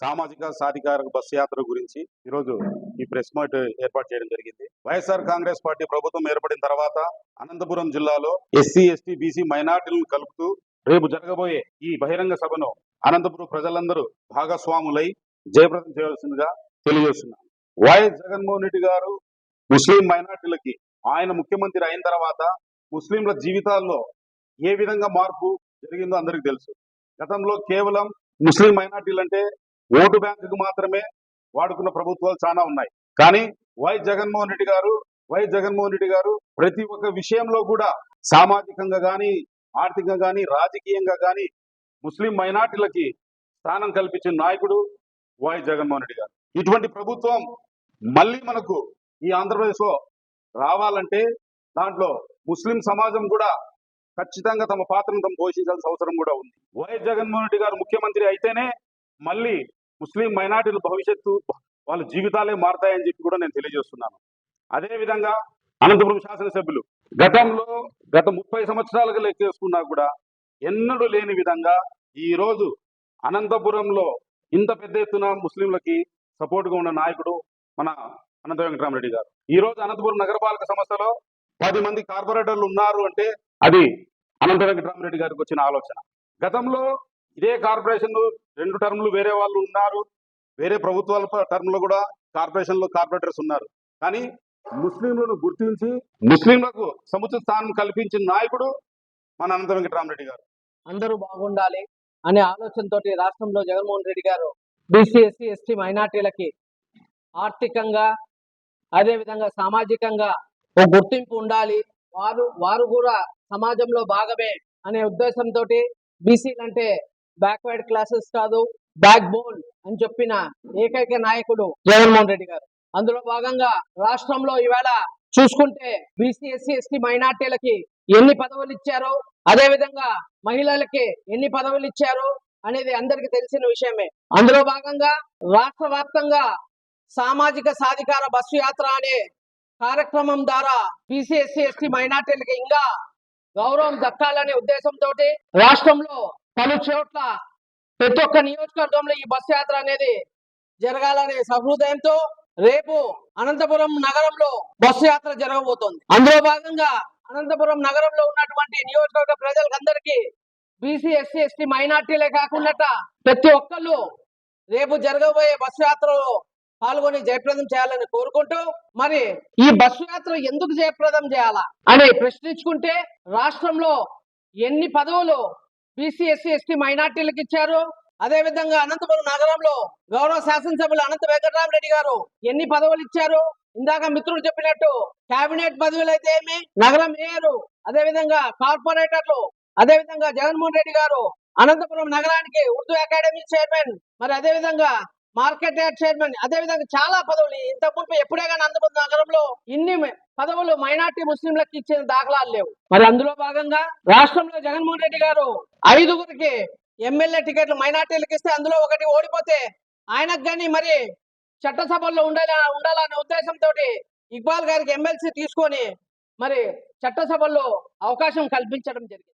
సామాజిక సాధికార బస్సు యాత్ర గురించి ఈరోజు ఈ ప్రెస్ మీట్ ఏర్పాటు చేయడం జరిగింది. వైఎస్ఆర్ కాంగ్రెస్ పార్టీ ప్రభుత్వం ఏర్పడిన తర్వాత అనంతపురం జిల్లాలో ఎస్సీ ఎస్టీ బీసీ మైనార్టీలను కలుపుతూ రేపు జరగబోయే ఈ బహిరంగ సభను అనంతపురం ప్రజలందరూ భాగస్వాములై జయప్రదం చేయవలసిందిగా తెలియజేస్తున్నాను వైఎస్ జగన్మోహన్ రెడ్డి గారు ముస్లిం మైనార్టీలకి ఆయన ముఖ్యమంత్రి అయిన తర్వాత ముస్లింల జీవితాల్లో ఏ విధంగా మార్పు జరిగిందో అందరికీ తెలుసు. గతంలో కేవలం ముస్లిం మైనార్టీలు అంటే ఓటు బ్యాంకుకు మాత్రమే వాడుకున్న ప్రభుత్వాలు చాలా ఉన్నాయి. కానీ వై జగన్మోహన్ రెడ్డి గారు వై జగన్మోహన్ రెడ్డి గారు ప్రతి ఒక్క విషయంలో కూడా సామాజికంగా కానీ ఆర్థికంగా కానీ రాజకీయంగా కానీ ముస్లిం మైనార్టీలకి స్థానం కల్పించిన నాయకుడు వై జగన్మోహన్ రెడ్డి గారు. ఇటువంటి ప్రభుత్వం మళ్ళీ మనకు ఈ ఆంధ్రప్రదేశ్లో రావాలంటే దాంట్లో ముస్లిం సమాజం కూడా ఖచ్చితంగా తమ పాత్రను తమ పోషించాల్సిన అవసరం కూడా ఉంది. వై జగన్మోహన్ రెడ్డి గారు ముఖ్యమంత్రి అయితేనే మళ్ళీ ముస్లిం మైనార్టీల భవిష్యత్తు వాళ్ళ జీవితాలే మారతాయని చెప్పి కూడా నేను తెలియజేస్తున్నాను. అదే విధంగా అనంతపురం శాసనసభ్యులు గతంలో గత ముప్పై సంవత్సరాలుగా లెక్కేసుకున్నా కూడా ఎన్నడూ లేని విధంగా ఈ రోజు అనంతపురంలో ఇంత పెద్ద ఎత్తున ముస్లింలకి సపోర్ట్గా ఉన్న నాయకుడు మన అనంత వెంకటరామరెడ్డి గారు. ఈ రోజు అనంతపురం నగరపాలక సంస్థలో పది మంది కార్పొరేటర్లు ఉన్నారు అంటే అది అనంత వెంకటరామరెడ్డి గారికి వచ్చిన ఆలోచన. గతంలో ఇదే కార్పొరేషన్ రెండు టర్ములు వేరే వాళ్ళు ఉన్నారు. వేరే ప్రభుత్వాల టర్మ్లో కూడా కార్పొరేషన్లో కార్పొరేటర్స్ ఉన్నారు. కానీ ముస్లింలను గుర్తించి ముస్లింలకు సముచిత స్థానం కల్పించిన నాయకుడు మన అనంత వెంకటరామరెడ్డి గారు. అందరూ బాగుండాలి అనే ఆలోచనతో రాష్ట్రంలో జగన్మోహన్ రెడ్డి గారు బీసీ ఎస్సీ ఎస్టీ మైనార్టీలకి ఆర్థికంగా అదేవిధంగా సామాజికంగా ఒక గుర్తింపు ఉండాలి. వారు వారు కూడా సమాజంలో భాగమే అనే ఉద్దేశంతో బీసీలు అంటే బ్యాక్వర్డ్ క్లాసెస్ కాదు బ్యాక్ బోన్ అని చెప్పిన ఏకైక నాయకుడు జగన్మోహన్ రెడ్డి గారు. అందులో భాగంగా రాష్ట్రంలో ఈవేళ చూసుకుంటే బీసీ ఎస్సీ ఎస్టీ మైనార్టీలకి ఎన్ని పదవులు ఇచ్చారో అదే విధంగా మహిళలకి ఎన్ని పదవులు ఇచ్చారో అనేది అందరికి తెలిసిన విషయమే. అందులో భాగంగా రాష్ట్ర వ్యాప్తంగా సామాజిక సాధికార బస్సు యాత్ర అనే కార్యక్రమం ద్వారా బీసీ ఎస్సీ ఎస్టీ మైనార్టీలకి ఇంకా గౌరవం దక్కాలనే ఉద్దేశంతో రాష్ట్రంలో పలు చోట్ల ప్రతి ఒక్క నియోజకవర్గంలో ఈ బస్సు యాత్ర అనేది జరగాలనే సహృదయంతో రేపు అనంతపురం నగరంలో బస్సు యాత్ర జరగబోతోంది. అందులో భాగంగా అనంతపురం నగరంలో ఉన్నటువంటి నియోజకవర్గ ప్రజలందరికీ బీసీ ఎస్సీ ఎస్టీ మైనార్టీలే కాకుండా ప్రతి ఒక్కళ్ళు రేపు జరగబోయే బస్సు యాత్రలో పాల్గొని జయప్రదం చేయాలని కోరుకుంటూ మరి ఈ బస్సు యాత్ర ఎందుకు జయప్రదం చేయాలా అని ప్రశ్నించుకుంటే రాష్ట్రంలో ఎన్ని పదవులు బీసీ ఎస్సీ ఎస్టీ మైనార్టీలకు ఇచ్చారు. అదే విధంగా అనంతపురం నగరంలో గౌరవ శాసనసభ్యులు అనంత వెంకటరామరెడ్డి గారు ఎన్ని పదవులు ఇచ్చారు? ఇందాక మిత్రుడు చెప్పినట్టు కేబినెట్ పదవులు అయితే ఏమి? నగరం మేయరు అదే విధంగా కార్పొరేటర్లు అదే విధంగా జగన్మోహన్ రెడ్డి గారు అనంతపురం నగరానికి ఉర్దూ అకాడమీ చైర్మన్ మరి అదే విధంగా మార్కెట్ యార్డ్ చైర్మన్ అదే విధంగా చాలా పదవులు. ఇంత మునుపు ఎప్పుడే కానీ అనంతపురం నగరంలో ఇన్ని పదవులు మైనార్టీ ముస్లింలకు ఇచ్చిన దాఖలాలు లేవు. మరి అందులో భాగంగా రాష్ట్రంలో జగన్మోహన్ రెడ్డి గారు ఐదుగురికి ఎమ్మెల్యే టికెట్లు మైనార్టీలకు ఇస్తే అందులో ఒకటి ఓడిపోతే ఆయనకు కానీ మరి చట్టసభల్లో ఉండాలి ఉండాలనే ఉద్దేశంతో ఇక్బాల్ గారికి ఎమ్మెల్సీ తీసుకొని మరి చట్టసభల్లో అవకాశం కల్పించడం జరిగింది.